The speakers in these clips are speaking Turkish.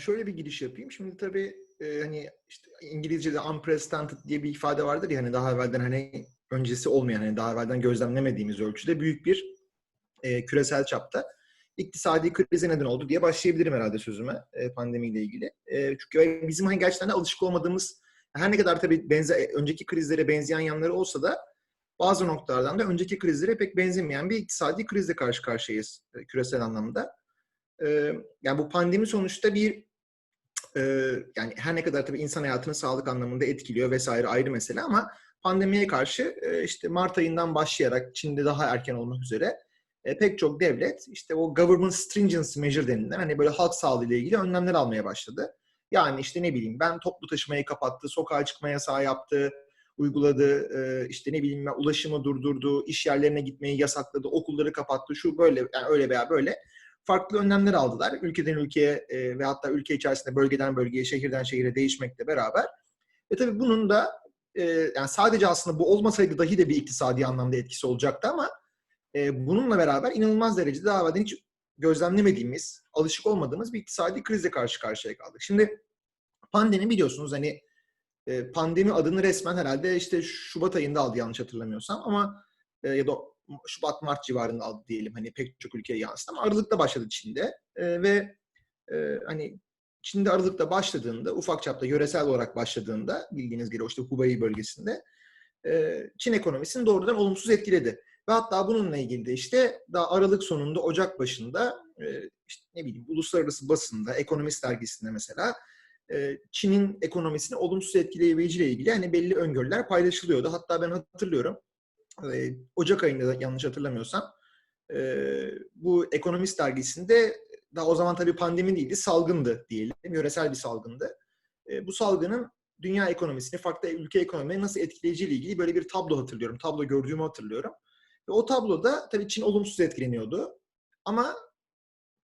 şöyle bir giriş yapayım. Şimdi tabii e, hani işte İngilizce'de unprecedented diye bir ifade vardır ya hani daha evvelden hani öncesi olmayan hani daha evvelden gözlemlemediğimiz ölçüde büyük bir e, küresel çapta iktisadi krize neden oldu diye başlayabilirim herhalde sözüme e, pandemiyle ilgili. E, çünkü bizim hani gerçekten de alışık olmadığımız her ne kadar tabii benzer, önceki krizlere benzeyen yanları olsa da bazı noktalardan da önceki krizlere pek benzemeyen bir iktisadi krizle karşı karşıyayız e, küresel anlamda. E, yani bu pandemi sonuçta bir e, yani her ne kadar tabii insan hayatını sağlık anlamında etkiliyor vesaire ayrı mesele ama pandemiye karşı e, işte Mart ayından başlayarak Çin'de daha erken olmak üzere e, pek çok devlet işte o government stringency measure denilen hani böyle halk sağlığı ile ilgili önlemler almaya başladı. Yani işte ne bileyim ben toplu taşımayı kapattı, sokağa çıkma yasağı yaptı, uyguladı, e, işte ne bileyim ulaşımı durdurdu, iş yerlerine gitmeyi yasakladı, okulları kapattı, şu böyle yani öyle veya böyle farklı önlemler aldılar. Ülkeden ülkeye e, ve hatta ülke içerisinde bölgeden bölgeye, şehirden şehire değişmekle beraber. Ve tabii bunun da e, yani sadece aslında bu olmasaydı dahi de bir iktisadi anlamda etkisi olacaktı ama e, bununla beraber inanılmaz derecede daha evvelden hiç gözlemlemediğimiz, alışık olmadığımız bir iktisadi krizle karşı karşıya kaldık. Şimdi pandemi biliyorsunuz hani e, pandemi adını resmen herhalde işte Şubat ayında aldı yanlış hatırlamıyorsam ama e, ya da Şubat-Mart civarında aldı diyelim hani pek çok ülkeye yansıdı ama Aralık'ta başladı Çin'de e, ve e, hani Çin'de Aralık'ta başladığında ufak çapta yöresel olarak başladığında bildiğiniz gibi işte Hubei bölgesinde e, Çin ekonomisini doğrudan olumsuz etkiledi. Ve hatta bununla ilgili de işte daha Aralık sonunda Ocak başında e, işte ne bileyim uluslararası basında, Ekonomist dergisinde mesela e, Çin'in ekonomisini olumsuz etkileyebileceğiyle ilgili hani belli öngörüler paylaşılıyordu. Hatta ben hatırlıyorum e, Ocak ayında da yanlış hatırlamıyorsam bu Ekonomist dergisinde daha o zaman tabii pandemi değildi, salgındı diyelim. Yöresel bir salgındı. bu salgının dünya ekonomisini, farklı ülke ekonomilerini nasıl etkileyeceğiyle ilgili böyle bir tablo hatırlıyorum. Tablo gördüğümü hatırlıyorum. Ve o tabloda tabii Çin olumsuz etkileniyordu. Ama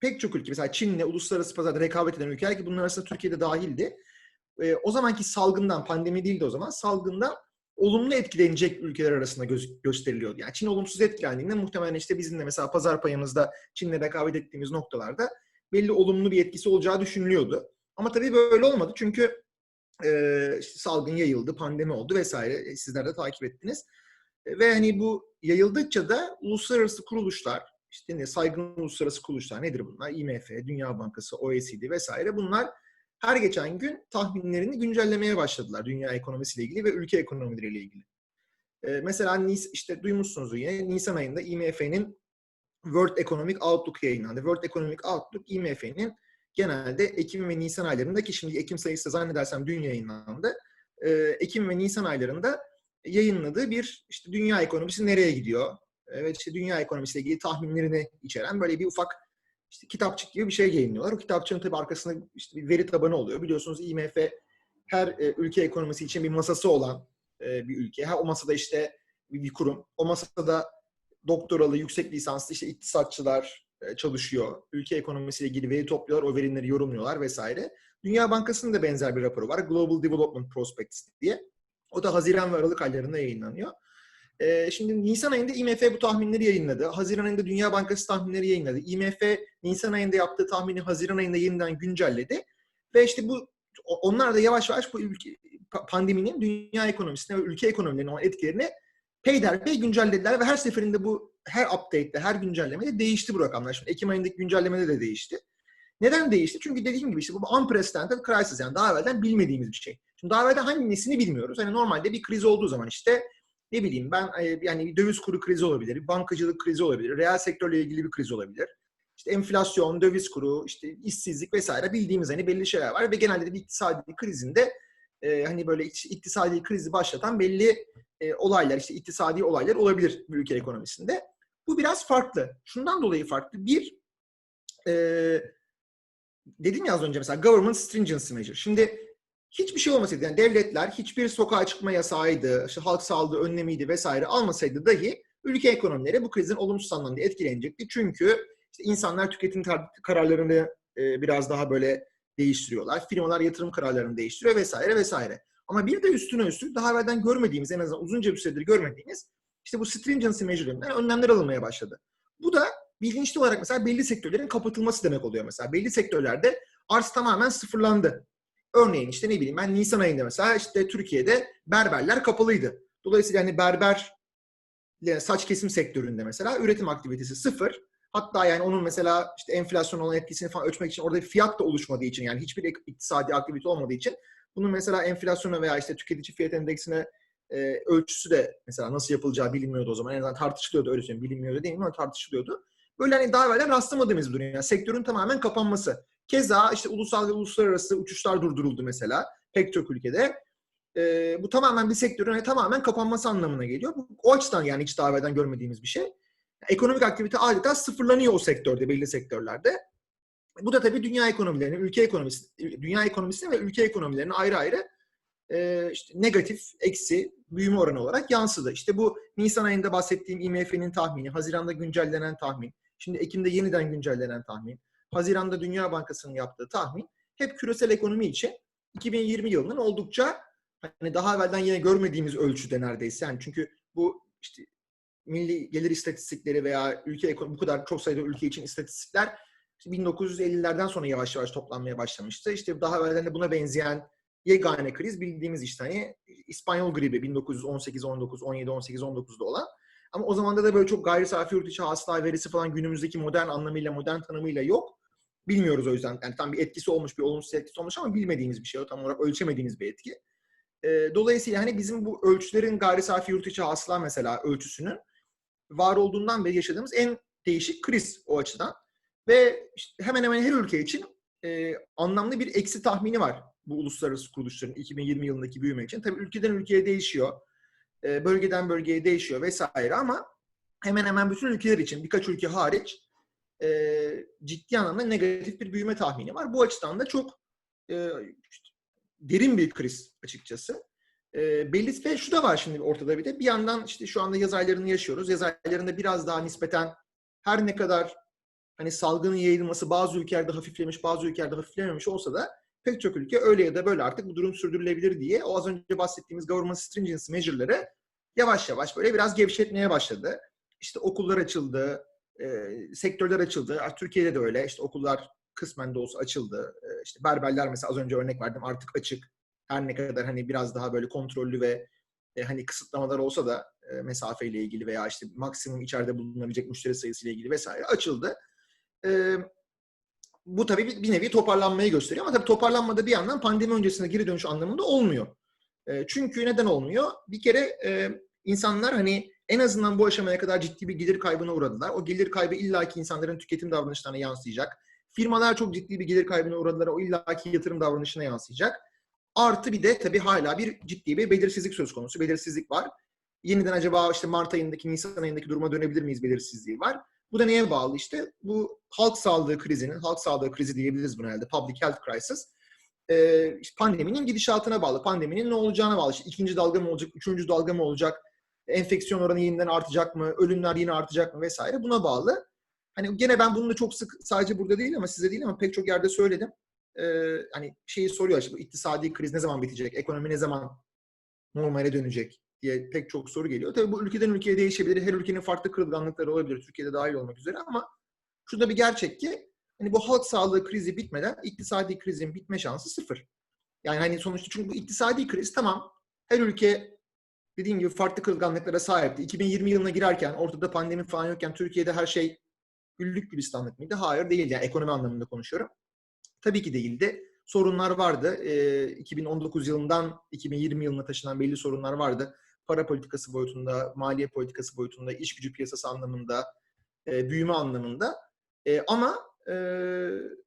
pek çok ülke, mesela Çin'le uluslararası pazarda rekabet eden ülkeler ki bunun arasında Türkiye'de dahildi. E, o zamanki salgından, pandemi değildi o zaman, salgından olumlu etkilenecek ülkeler arasında göz, gösteriliyordu. Yani Çin olumsuz etkilendiğinde muhtemelen işte bizim de mesela pazar payımızda Çin'le rekabet ettiğimiz noktalarda belli olumlu bir etkisi olacağı düşünülüyordu. Ama tabii böyle olmadı çünkü e, işte salgın yayıldı, pandemi oldu vesaire. Sizler de takip ettiniz. Ve hani bu yayıldıkça da uluslararası kuruluşlar, işte ne saygın uluslararası kuruluşlar nedir bunlar? IMF, Dünya Bankası, OECD vesaire bunlar her geçen gün tahminlerini güncellemeye başladılar dünya ekonomisiyle ilgili ve ülke ekonomileriyle ilgili. Ee, mesela işte duymuşsunuz yine Nisan ayında IMF'nin World Economic Outlook yayınlandı. World Economic Outlook IMF'nin genelde Ekim ve Nisan aylarında ki şimdi Ekim sayısı zannedersem dün yayınlandı. Ee, Ekim ve Nisan aylarında yayınladığı bir işte dünya ekonomisi nereye gidiyor? Evet işte dünya ekonomisiyle ilgili tahminlerini içeren böyle bir ufak işte kitapçık gibi bir şey yayınlıyorlar. O kitapçığın tabii arkasında işte bir veri tabanı oluyor. Biliyorsunuz IMF her e, ülke ekonomisi için bir masası olan e, bir ülke. Ha, o masada işte bir, bir kurum. O masada doktoralı, yüksek lisanslı işte iktisatçılar e, çalışıyor. Ülke ekonomisiyle ilgili veri topluyorlar, o verileri yorumluyorlar vesaire. Dünya Bankası'nın da benzer bir raporu var. Global Development Prospectus diye. O da Haziran ve Aralık aylarında yayınlanıyor. Ee, şimdi Nisan ayında IMF bu tahminleri yayınladı. Haziran ayında Dünya Bankası tahminleri yayınladı. IMF Nisan ayında yaptığı tahmini Haziran ayında yeniden güncelledi. Ve işte bu onlar da yavaş yavaş bu ülke, pandeminin dünya ekonomisine ve ülke ekonomilerine olan etkilerini peyderpey güncellediler ve her seferinde bu her update'de, her güncellemede değişti bu rakamlar. Şimdi Ekim ayındaki güncellemede de değişti. Neden değişti? Çünkü dediğim gibi işte bu unprecedented crisis yani daha evvelden bilmediğimiz bir şey. Şimdi daha evvelden hangi nesini bilmiyoruz. Hani normalde bir kriz olduğu zaman işte ne bileyim ben e, yani bir döviz kuru krizi olabilir, bir bankacılık krizi olabilir, reel sektörle ilgili bir kriz olabilir. İşte enflasyon, döviz kuru, işte işsizlik vesaire bildiğimiz hani belli şeyler var ve genelde de bir iktisadi krizinde e, hani böyle iktisadi krizi başlatan belli e, olaylar, işte iktisadi olaylar olabilir bir ülke ekonomisinde. Bu biraz farklı. Şundan dolayı farklı. Bir, e, dedim ya az önce mesela government stringency measure. Şimdi hiçbir şey olmasaydı yani devletler hiçbir sokağa çıkma yasağıydı, işte halk sağlığı önlemiydi vesaire almasaydı dahi ülke ekonomileri bu krizin olumsuz anlamda etkilenecekti. Çünkü işte insanlar tüketim kararlarını e, biraz daha böyle değiştiriyorlar. Firmalar yatırım kararlarını değiştiriyor vesaire vesaire. Ama bir de üstüne üstlük daha evvelden görmediğimiz, en azından uzunca bir süredir görmediğimiz işte bu stringency measure'ından önlemler alınmaya başladı. Bu da bilinçli olarak mesela belli sektörlerin kapatılması demek oluyor mesela. Belli sektörlerde arz tamamen sıfırlandı. Örneğin işte ne bileyim ben Nisan ayında mesela işte Türkiye'de berberler kapalıydı. Dolayısıyla hani berber saç kesim sektöründe mesela üretim aktivitesi sıfır. Hatta yani onun mesela işte enflasyon olan etkisini falan ölçmek için orada bir fiyat da oluşmadığı için yani hiçbir iktisadi aktivite olmadığı için bunun mesela enflasyona veya işte tüketici fiyat endeksine e, ölçüsü de mesela nasıl yapılacağı bilinmiyordu o zaman. En azından tartışılıyordu öyle söyleyeyim. Bilinmiyordu değil mi ama tartışılıyordu. Böyle hani daha evvel rastlamadığımız bir durum. Yani sektörün tamamen kapanması. Keza işte ulusal ve uluslararası uçuşlar durduruldu mesela pek çok ülkede. E, bu tamamen bir sektörün hani tamamen kapanması anlamına geliyor. Bu, o açıdan yani hiç daha evvelden görmediğimiz bir şey. Ekonomik aktivite adeta sıfırlanıyor o sektörde, belli sektörlerde. Bu da tabii dünya ekonomilerini, ülke ekonomisi, dünya ekonomisini ve ülke ekonomilerini ayrı ayrı e, işte negatif, eksi büyüme oranı olarak yansıdı. İşte bu Nisan ayında bahsettiğim IMF'nin tahmini, Haziran'da güncellenen tahmin, şimdi Ekim'de yeniden güncellenen tahmin, Haziran'da Dünya Bankası'nın yaptığı tahmin hep küresel ekonomi için 2020 yılının oldukça hani daha evvelden yine görmediğimiz ölçüde neredeyse. Yani çünkü bu işte milli gelir istatistikleri veya ülke bu kadar çok sayıda ülke için istatistikler 1950'lerden sonra yavaş yavaş toplanmaya başlamıştı. İşte daha evvelden de buna benzeyen yegane kriz bildiğimiz işte hani İspanyol gribi 1918, 19, 17, 18, 19'da olan. Ama o zaman da böyle çok gayri safi yurt içi hasıla verisi falan günümüzdeki modern anlamıyla, modern tanımıyla yok. Bilmiyoruz o yüzden. Yani tam bir etkisi olmuş, bir olumsuz etkisi olmuş ama bilmediğimiz bir şey o. Tam olarak ölçemediğimiz bir etki. E, dolayısıyla hani bizim bu ölçülerin gayri safi yurt içi hasıla mesela ölçüsünün var olduğundan beri yaşadığımız en değişik kriz o açıdan. Ve işte hemen hemen her ülke için e, anlamlı bir eksi tahmini var bu uluslararası kuruluşların 2020 yılındaki büyüme için. Tabii ülkeden ülkeye değişiyor. E, bölgeden bölgeye değişiyor vesaire ama hemen hemen bütün ülkeler için birkaç ülke hariç e, ciddi anlamda negatif bir büyüme tahmini var. Bu açıdan da çok e, derin bir kriz açıkçası. E, belli ve şu da var şimdi ortada bir de. Bir yandan işte şu anda yaz aylarını yaşıyoruz. Yaz aylarında biraz daha nispeten her ne kadar hani salgının yayılması bazı ülkelerde hafiflemiş, bazı ülkelerde hafiflememiş olsa da pek çok ülke öyle ya da böyle artık bu durum sürdürülebilir diye o az önce bahsettiğimiz government stringency measure'ları yavaş yavaş böyle biraz gevşetmeye başladı. İşte okullar açıldı, e, sektörler açıldı. Türkiye'de de öyle. İşte okullar kısmen de olsa açıldı. E, işte berberler mesela az önce örnek verdim artık açık. Her ne kadar hani biraz daha böyle kontrollü ve e, hani kısıtlamalar olsa da e, mesafeyle ilgili veya işte maksimum içeride bulunabilecek müşteri sayısıyla ilgili vesaire açıldı. E, bu tabii bir, nevi toparlanmayı gösteriyor ama tabii toparlanmada bir yandan pandemi öncesinde geri dönüş anlamında olmuyor. E, çünkü neden olmuyor? Bir kere e, insanlar hani en azından bu aşamaya kadar ciddi bir gelir kaybına uğradılar. O gelir kaybı illaki insanların tüketim davranışlarına yansıyacak. Firmalar çok ciddi bir gelir kaybına uğradılar. O illaki yatırım davranışına yansıyacak. Artı bir de tabii hala bir ciddi bir belirsizlik söz konusu. Belirsizlik var. Yeniden acaba işte Mart ayındaki, Nisan ayındaki duruma dönebilir miyiz belirsizliği var. Bu da neye bağlı işte? Bu halk sağlığı krizinin, halk sağlığı krizi diyebiliriz buna herhalde, public health crisis. Ee, işte pandeminin gidişatına bağlı, pandeminin ne olacağına bağlı. İşte ikinci dalga mı olacak, üçüncü dalga mı olacak, enfeksiyon oranı yeniden artacak mı, ölümler yine artacak mı vesaire buna bağlı. Hani gene ben bunu da çok sık sadece burada değil ama size değil ama pek çok yerde söyledim. Ee, hani şeyi soruyor işte bu iktisadi kriz ne zaman bitecek, ekonomi ne zaman normale dönecek diye pek çok soru geliyor. Tabii bu ülkeden ülkeye değişebilir. Her ülkenin farklı kırılganlıkları olabilir. Türkiye'de dahil olmak üzere ama şu da bir gerçek ki hani bu halk sağlığı krizi bitmeden iktisadi krizin bitme şansı sıfır. Yani hani sonuçta çünkü bu iktisadi kriz tamam her ülke dediğim gibi farklı kırılganlıklara sahipti. 2020 yılına girerken ortada pandemi falan yokken Türkiye'de her şey güllük gülistanlık mıydı? Hayır değil. Yani ekonomi anlamında konuşuyorum. Tabii ki değildi. Sorunlar vardı. E, 2019 yılından 2020 yılına taşınan belli sorunlar vardı. Para politikası boyutunda, maliye politikası boyutunda, iş gücü piyasası anlamında, e, büyüme anlamında. E, ama e,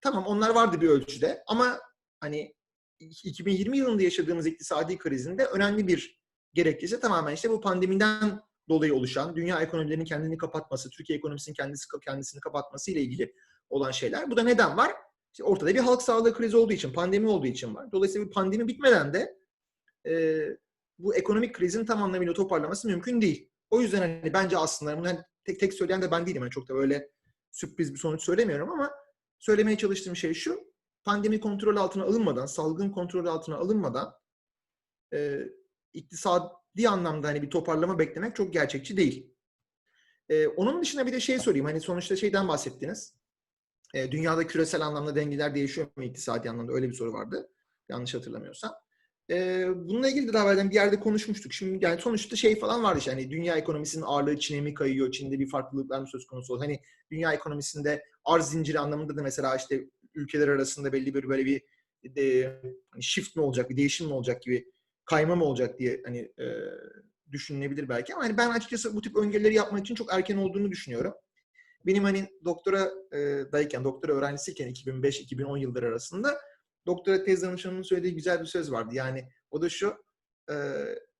tamam onlar vardı bir ölçüde. Ama hani 2020 yılında yaşadığımız iktisadi krizinde önemli bir gerekçesi tamamen işte bu pandemiden dolayı oluşan dünya ekonomilerinin kendini kapatması, Türkiye ekonomisinin kendisi kendisini kapatması ile ilgili olan şeyler. Bu da neden var? İşte ortada bir halk sağlığı krizi olduğu için, pandemi olduğu için var. Dolayısıyla bir pandemi bitmeden de e, bu ekonomik krizin tam anlamıyla toparlaması mümkün değil. O yüzden hani bence aslında bunu hani tek tek söyleyen de ben değilim. Yani çok da böyle sürpriz bir sonuç söylemiyorum ama söylemeye çalıştığım şey şu. Pandemi kontrol altına alınmadan, salgın kontrol altına alınmadan e, iktisadi anlamda hani bir toparlama beklemek çok gerçekçi değil. Ee, onun dışında bir de şey sorayım. Hani sonuçta şeyden bahsettiniz. E, dünyada küresel anlamda dengeler değişiyor mu iktisadi anlamda? Öyle bir soru vardı. Yanlış hatırlamıyorsam. E, bununla ilgili de daha evvelden bir yerde konuşmuştuk. Şimdi yani sonuçta şey falan vardı işte hani dünya ekonomisinin ağırlığı Çin'e mi kayıyor? Çin'de bir farklılıklar mı söz konusu? Hani dünya ekonomisinde arz zinciri anlamında da mesela işte ülkeler arasında belli bir böyle bir de, hani shift mi olacak, bir değişim mi olacak gibi kayma mı olacak diye hani e, düşünülebilir belki ama hani ben açıkçası bu tip öngörüleri yapmak için çok erken olduğunu düşünüyorum. Benim hani doktora e, dayken, doktora öğrencisiyken 2005-2010 yılları arasında doktora tez danışmanının söylediği güzel bir söz vardı. Yani o da şu, e,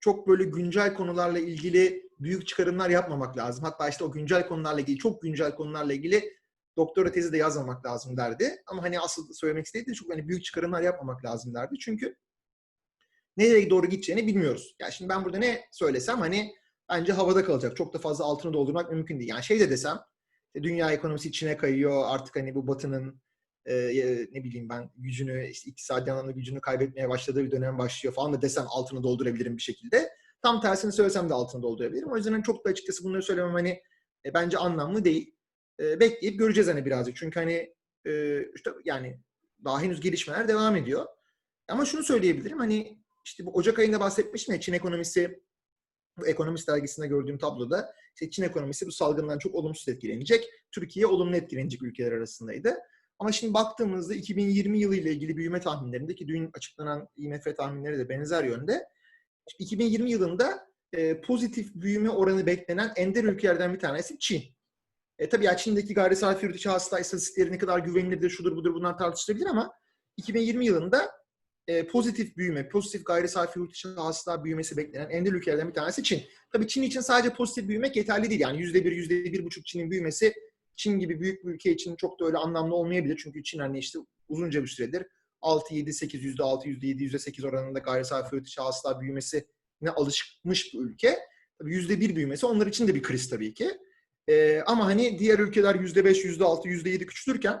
çok böyle güncel konularla ilgili büyük çıkarımlar yapmamak lazım. Hatta işte o güncel konularla ilgili, çok güncel konularla ilgili doktora tezi de yazmamak lazım derdi. Ama hani asıl söylemek istediği de çok hani büyük çıkarımlar yapmamak lazım derdi. Çünkü nereye doğru gideceğini bilmiyoruz. Yani şimdi ben burada ne söylesem hani bence havada kalacak. Çok da fazla altını doldurmak mümkün değil. Yani şey de desem dünya ekonomisi içine kayıyor. Artık hani bu batının e, ne bileyim ben gücünü, işte iktisadi anlamda gücünü kaybetmeye başladığı bir dönem başlıyor falan da desem altını doldurabilirim bir şekilde. Tam tersini söylesem de altını doldurabilirim. O yüzden çok da açıkçası bunları söylemem hani e, bence anlamlı değil. E, bekleyip göreceğiz hani birazcık. Çünkü hani e, işte yani daha henüz gelişmeler devam ediyor. Ama şunu söyleyebilirim hani işte bu Ocak ayında bahsetmiştim ya Çin ekonomisi bu Ekonomist dergisinde gördüğüm tabloda işte Çin ekonomisi bu salgından çok olumsuz etkilenecek. Türkiye olumlu etkilenecek ülkeler arasındaydı. Ama şimdi baktığımızda 2020 yılı ile ilgili büyüme tahminlerinde ki dün açıklanan IMF tahminleri de benzer yönde. 2020 yılında e, pozitif büyüme oranı beklenen ender ülkelerden bir tanesi Çin. E, tabii ya Çin'deki gayri safi yurt içi hasta istatistikleri ne kadar güvenilirdir, şudur budur bunlar tartışılabilir ama 2020 yılında e, pozitif büyüme, pozitif gayri safi yurt içi hasıla büyümesi beklenen ender ülkelerden bir tanesi Çin. Tabii Çin için sadece pozitif büyümek yeterli değil. Yani yüzde bir, yüzde bir buçuk Çin'in büyümesi Çin gibi büyük bir ülke için çok da öyle anlamlı olmayabilir. Çünkü Çin hani işte uzunca bir süredir 6, 7, 8, yüzde 6, yüzde 7, yüzde 8 oranında gayri safi yurt içi hasıla büyümesine alışmış bir ülke. Tabii yüzde bir büyümesi onlar için de bir kriz tabii ki. Ee, ama hani diğer ülkeler yüzde beş, yüzde altı, yüzde yedi küçülürken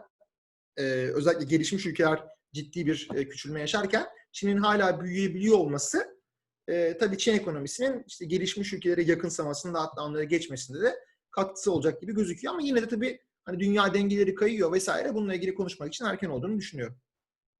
e, özellikle gelişmiş ülkeler ciddi bir e, küçülme yaşarken Çin'in hala büyüyebiliyor olması e, tabii Çin ekonomisinin işte gelişmiş ülkelere yakınsamasında hatta onlara geçmesinde de katkısı olacak gibi gözüküyor. Ama yine de tabii hani dünya dengeleri kayıyor vesaire bununla ilgili konuşmak için erken olduğunu düşünüyorum.